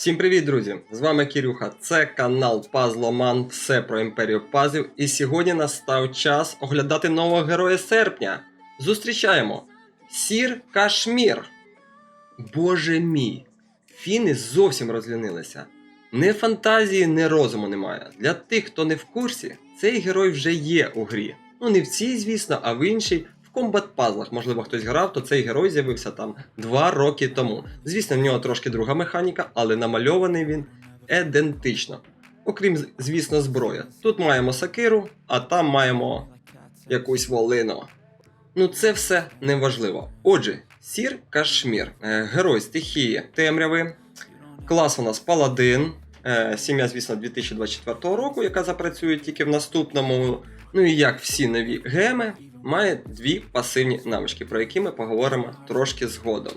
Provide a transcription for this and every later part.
Всім привіт, друзі! З вами Кірюха. Це канал Пазломан, все про імперію пазлів. І сьогодні настав час оглядати нового героя серпня. Зустрічаємо Сір Кашмір. Боже мій! Фіни зовсім розлінилися. Ні фантазії, ні розуму немає. Для тих, хто не в курсі, цей герой вже є у грі. Ну не в цій, звісно, а в іншій. В комбат пазлах, можливо, хтось грав, то цей герой з'явився там два роки тому. Звісно, в нього трошки друга механіка, але намальований він ідентично. Окрім, звісно, зброї. Тут маємо сакиру, а там маємо якусь волину. Ну, це все неважливо. Отже, Сір Кашмір, е, герой стихії темряви. Клас у нас Паладин. Е, Сім'я, звісно, 2024 року, яка запрацює тільки в наступному. Ну і як всі нові геми, має дві пасивні навички, про які ми поговоримо трошки згодом.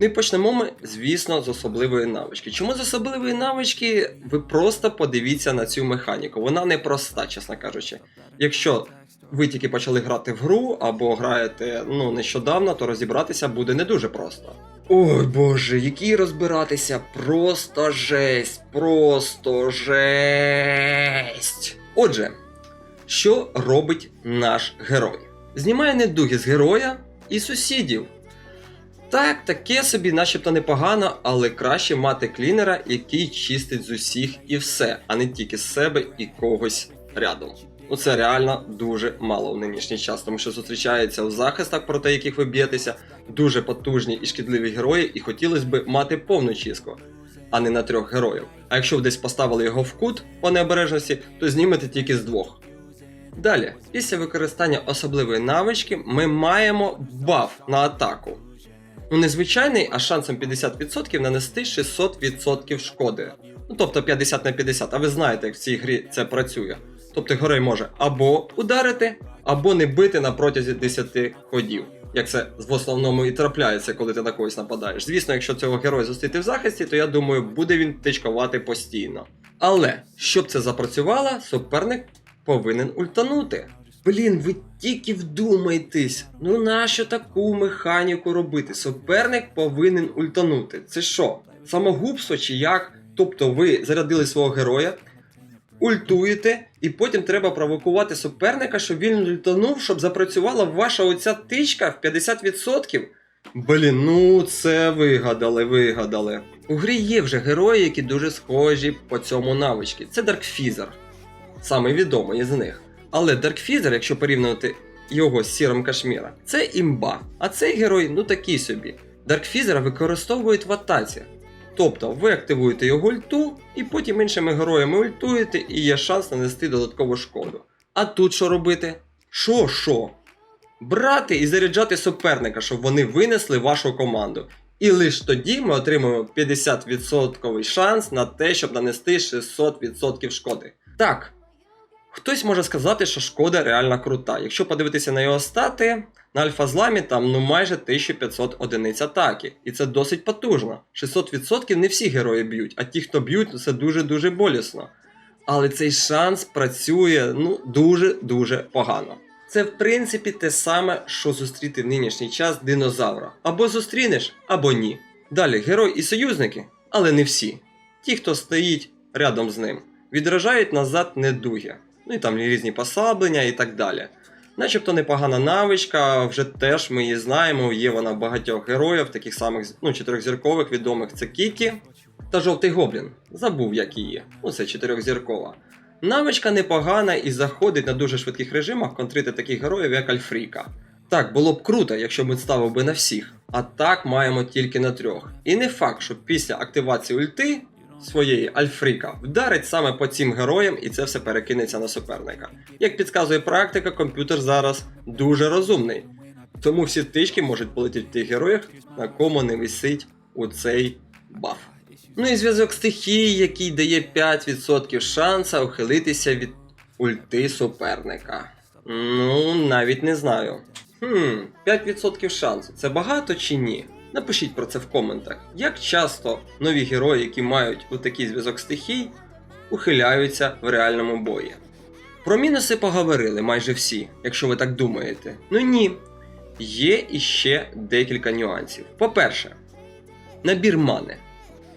Ну і почнемо ми, звісно, з особливої навички. Чому з особливої навички? Ви просто подивіться на цю механіку. Вона не проста, чесно кажучи. Якщо ви тільки почали грати в гру або граєте ну, нещодавно, то розібратися буде не дуже просто. Ой боже, який розбиратися, просто жесть, просто жесть. Отже, що робить наш герой? Знімає недуги з героя і сусідів. Так, таке собі начебто непогано, але краще мати клінера, який чистить з усіх і все, а не тільки з себе і когось рядом. Ну це реально дуже мало в нинішній час, тому що зустрічаються у захистах, проти яких ви б'єтеся, дуже потужні і шкідливі герої, і хотілося б мати повну чистку, а не на трьох героїв. А якщо ви десь поставили його в кут по необережності, то знімете тільки з двох. Далі, після використання особливої навички, ми маємо баф на атаку. Ну, не звичайний, а шансом 50% нанести 600% шкоди. Ну, тобто 50 на 50, а ви знаєте, як в цій грі це працює. Тобто герой може або ударити, або не бити на протязі 10 ходів. Як це в основному і трапляється, коли ти на когось нападаєш. Звісно, якщо цього героя зустріти в захисті, то я думаю, буде він тичкувати постійно. Але щоб це запрацювало, суперник повинен ультанути. Блін, ви тільки вдумайтесь, ну нащо таку механіку робити? Суперник повинен ультанути. Це що? Самогубство чи як? Тобто ви зарядили свого героя, ультуєте, і потім треба провокувати суперника, щоб він ультанув, щоб запрацювала ваша оця тичка в 50%. Блін, ну це вигадали, вигадали. У грі є вже герої, які дуже схожі по цьому навички. Це Даркфізер. Самий відомий із них. Але Даркфізер, якщо порівнювати його з Сіром Кашміра, це імба. А цей герой ну такий собі. Даркфізера використовують в атаці. Тобто ви активуєте його ульту, і потім іншими героями ультуєте, і є шанс нанести додаткову шкоду. А тут що робити? Що, що? Брати і заряджати суперника, щоб вони винесли вашу команду. І лише тоді ми отримуємо 50% шанс на те, щоб нанести 600% шкоди. Так, хтось може сказати, що шкода реально крута. Якщо подивитися на його стати, на альфа-зламі там ну майже 1500 одиниць атаки. І це досить потужно. 600% не всі герої б'ють, а ті, хто б'ють, ну, це дуже-дуже болісно. Але цей шанс працює ну дуже-дуже погано. Це в принципі те саме, що зустріти в нинішній час динозавра. Або зустрінеш, або ні. Далі герой і союзники, але не всі. Ті, хто стоїть рядом з ним, відражають назад недуги. Ну і там різні послаблення і так далі. Начебто непогана навичка, вже теж ми її знаємо, є вона в багатьох героїв, таких самих ну, чотирьохзіркових відомих це Кікі та Жовтий Гоблін. Забув, як її. Ну, це чотирьохзіркова. Навичка непогана і заходить на дуже швидких режимах контрити таких героїв, як Альфріка. Так, було б круто, якщо б ставив би на всіх, а так маємо тільки на трьох. І не факт, що після активації ульти своєї Альфріка вдарить саме по цим героям і це все перекинеться на суперника. Як підказує практика, комп'ютер зараз дуже розумний. Тому всі тички можуть полетіти в тих героях, на кому не висить у цей баф. Ну і зв'язок стихії, який дає 5% шанса ухилитися від ульти суперника. Ну, навіть не знаю. Хм, 5% шансу. Це багато чи ні? Напишіть про це в коментах. Як часто нові герої, які мають отакий зв'язок стихій, ухиляються в реальному бої? Про мінуси поговорили майже всі, якщо ви так думаєте. Ну ні. Є іще декілька нюансів. По-перше, набір мани.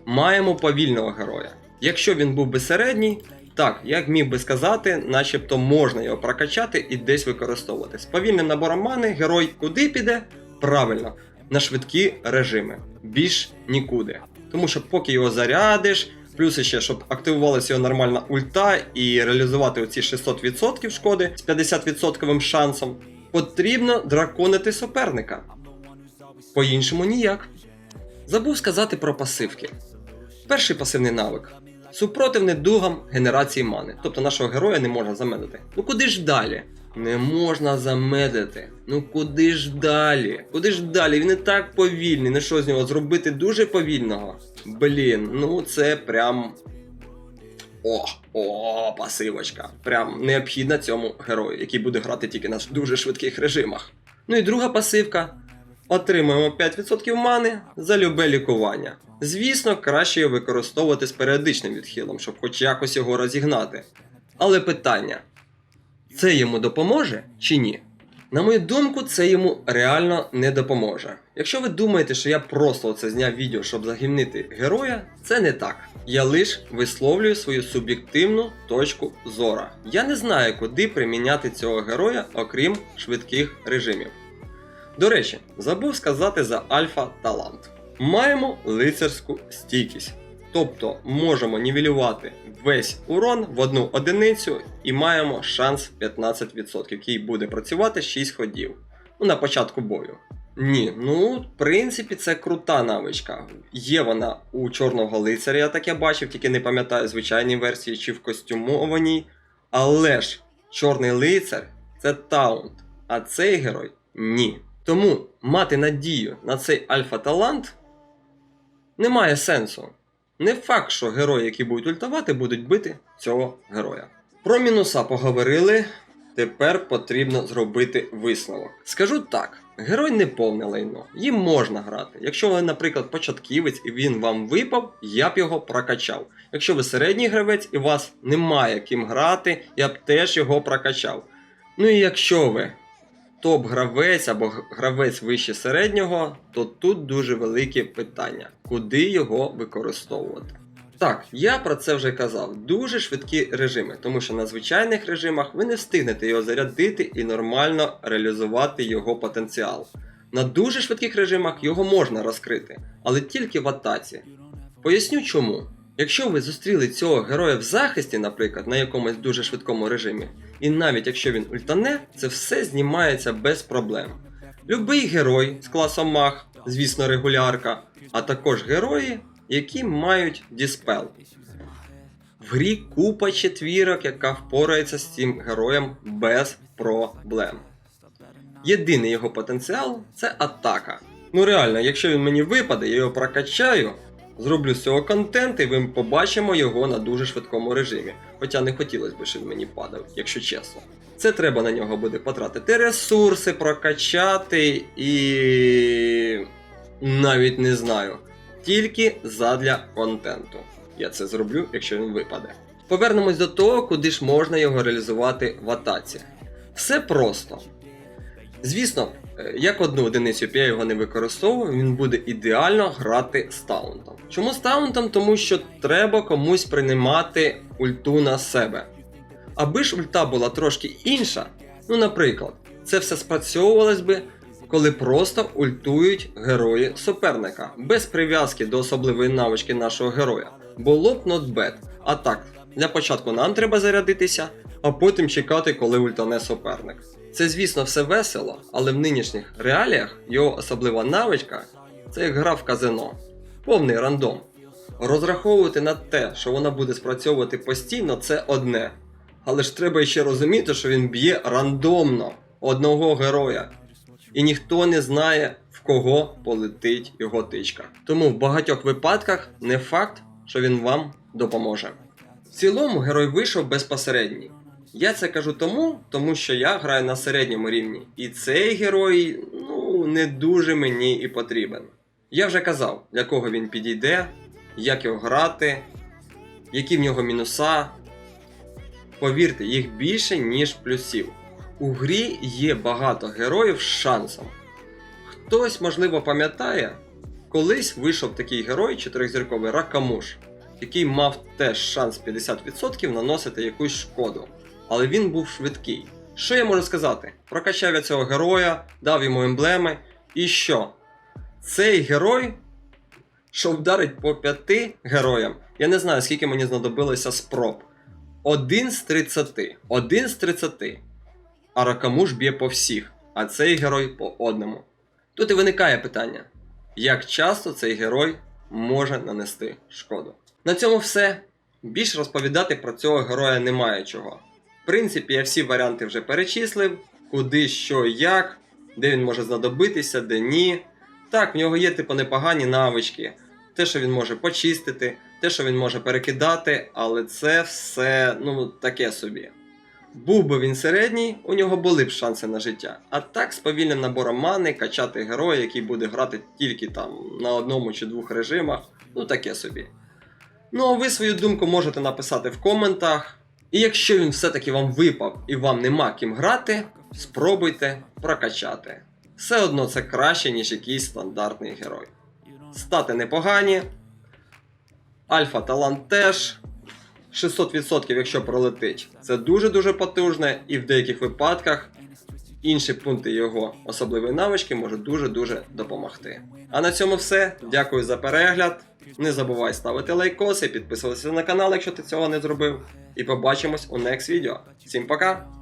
маємо повільного героя. Якщо він був би середній, так, як міг би сказати, начебто можна його прокачати і десь використовувати. З повільним набором мани герой куди піде? Правильно, на швидкі режими. Більш нікуди. Тому що поки його зарядиш, плюс ще, щоб активувалася його нормальна ульта і реалізувати оці 600% шкоди з 50% шансом, потрібно драконити суперника. По-іншому ніяк. Забув сказати про пасивки. Перший пасивний навик. Супротив недугам генерації мани. Тобто нашого героя не можна замедити. Ну куди ж далі? Не можна замедити. Ну куди ж далі? Куди ж далі? Він і так повільний. Ну що з нього зробити дуже повільного? Блін, ну це прям. О, о, пасивочка. Прям необхідна цьому герою, який буде грати тільки на дуже швидких режимах. Ну і друга пасивка. Отримуємо 5% мани за любе лікування. Звісно, краще його використовувати з періодичним відхилом, щоб хоч якось його розігнати. Але питання: це йому допоможе чи ні? На мою думку, це йому реально не допоможе. Якщо ви думаєте, що я просто оце зняв відео, щоб загімнити героя, це не так. Я лише висловлюю свою суб'єктивну точку зора. Я не знаю, куди приміняти цього героя, окрім швидких режимів. До речі, забув сказати за альфа талант. Маємо лицарську стійкість. Тобто можемо нівелювати весь урон в одну одиницю і маємо шанс 15%, який буде працювати 6 ходів. Ну, на початку бою. Ні, ну, в принципі, це крута навичка. Є вона у чорного лицаря, я таке бачив, тільки не пам'ятаю звичайній версії чи в костюмованій. Але ж чорний лицар це таунт, а цей герой ні. Тому мати надію на цей альфа-талант немає сенсу. Не факт, що герої, які будуть ультавати, будуть бити цього героя. Про мінуса поговорили. Тепер потрібно зробити висновок. Скажу так: герой не повне лайно, їм можна грати. Якщо ви, наприклад, початківець і він вам випав, я б його прокачав. Якщо ви середній гравець і вас немає ким грати, я б теж його прокачав. Ну і якщо ви топ-гравець або гравець вище середнього, то тут дуже велике питання, куди його використовувати. Так, я про це вже казав. Дуже швидкі режими, тому що на звичайних режимах ви не встигнете його зарядити і нормально реалізувати його потенціал. На дуже швидких режимах його можна розкрити, але тільки в атаці. Поясню чому. Якщо ви зустріли цього героя в захисті, наприклад, на якомусь дуже швидкому режимі, і навіть якщо він ультане, це все знімається без проблем. Любий герой з класом маг, звісно, регулярка, а також герої, які мають діспел. В грі купа четвірок, яка впорається з цим героєм без проблем. Єдиний його потенціал це атака. Ну реально, якщо він мені випаде, я його прокачаю, зроблю з цього контент, і ми побачимо його на дуже швидкому режимі. Хоча не хотілося б, щоб мені падав, якщо чесно. Це треба на нього буде потратити ресурси, прокачати і. навіть не знаю. Тільки задля контенту. Я це зроблю, якщо він випаде. Повернемось до того, куди ж можна його реалізувати в атаці. Все просто. Звісно, е, як одну одиницю я його не використовував, він буде ідеально грати з таунтом. Чому з таунтом? Тому що треба комусь приймати ульту на себе. Аби ж ульта була трошки інша, ну, наприклад, це все спрацьовувалось би, коли просто ультують герої суперника, без прив'язки до особливої навички нашого героя. Було б bad. А так, для початку нам треба зарядитися, а потім чекати, коли ультане суперник. Це, звісно, все весело, але в нинішніх реаліях його особлива навичка це як гра в казино. Повний рандом. Розраховувати на те, що вона буде спрацьовувати постійно, це одне. Але ж треба ще розуміти, що він б'є рандомно одного героя. І ніхто не знає, в кого полетить його тичка. Тому в багатьох випадках не факт, що він вам допоможе. Цілому герой вийшов безпосередній. Я це кажу тому, тому що я граю на середньому рівні, і цей герой ну, не дуже мені і потрібен. Я вже казав, для кого він підійде, як його грати, які в нього мінуса. Повірте, їх більше, ніж плюсів. У грі є багато героїв з шансом. Хтось, можливо, пам'ятає, Колись вийшов такий герой чотирьохзірковий Ракамуш, який мав теж шанс 50% наносити якусь шкоду. Але він був швидкий. Що я можу сказати? Прокачав я цього героя, дав йому емблеми. І що? Цей герой, що вдарить по п'яти героям, я не знаю, скільки мені знадобилося спроб. Один з 30. Один з 30. А Ракамуш б'є по всіх, а цей герой по одному. Тут і виникає питання: як часто цей герой може нанести шкоду? На цьому все. Більш розповідати про цього героя немає чого. В принципі, я всі варіанти вже перечислив, куди, що, як, де він може знадобитися, де ні. Так, в нього є типу непогані навички, те, що він може почистити, те, що він може перекидати, але це все ну таке собі. Був би він середній, у нього були б шанси на життя. А так, з повільним набором мани качати героя, який буде грати тільки там на одному чи двох режимах, ну таке собі. Ну а ви свою думку можете написати в коментах. І якщо він все-таки вам випав і вам нема ким грати, спробуйте прокачати. Все одно це краще, ніж якийсь стандартний герой. Стати непогані. Альфа талант теж. 600% якщо пролетить. Це дуже-дуже потужне, і в деяких випадках інші пункти його особливої навички можуть дуже-дуже допомогти. А на цьому все. Дякую за перегляд. Не забувай ставити лайкоси, підписуватися на канал, якщо ти цього не зробив. І побачимось у next відео. Всім пока!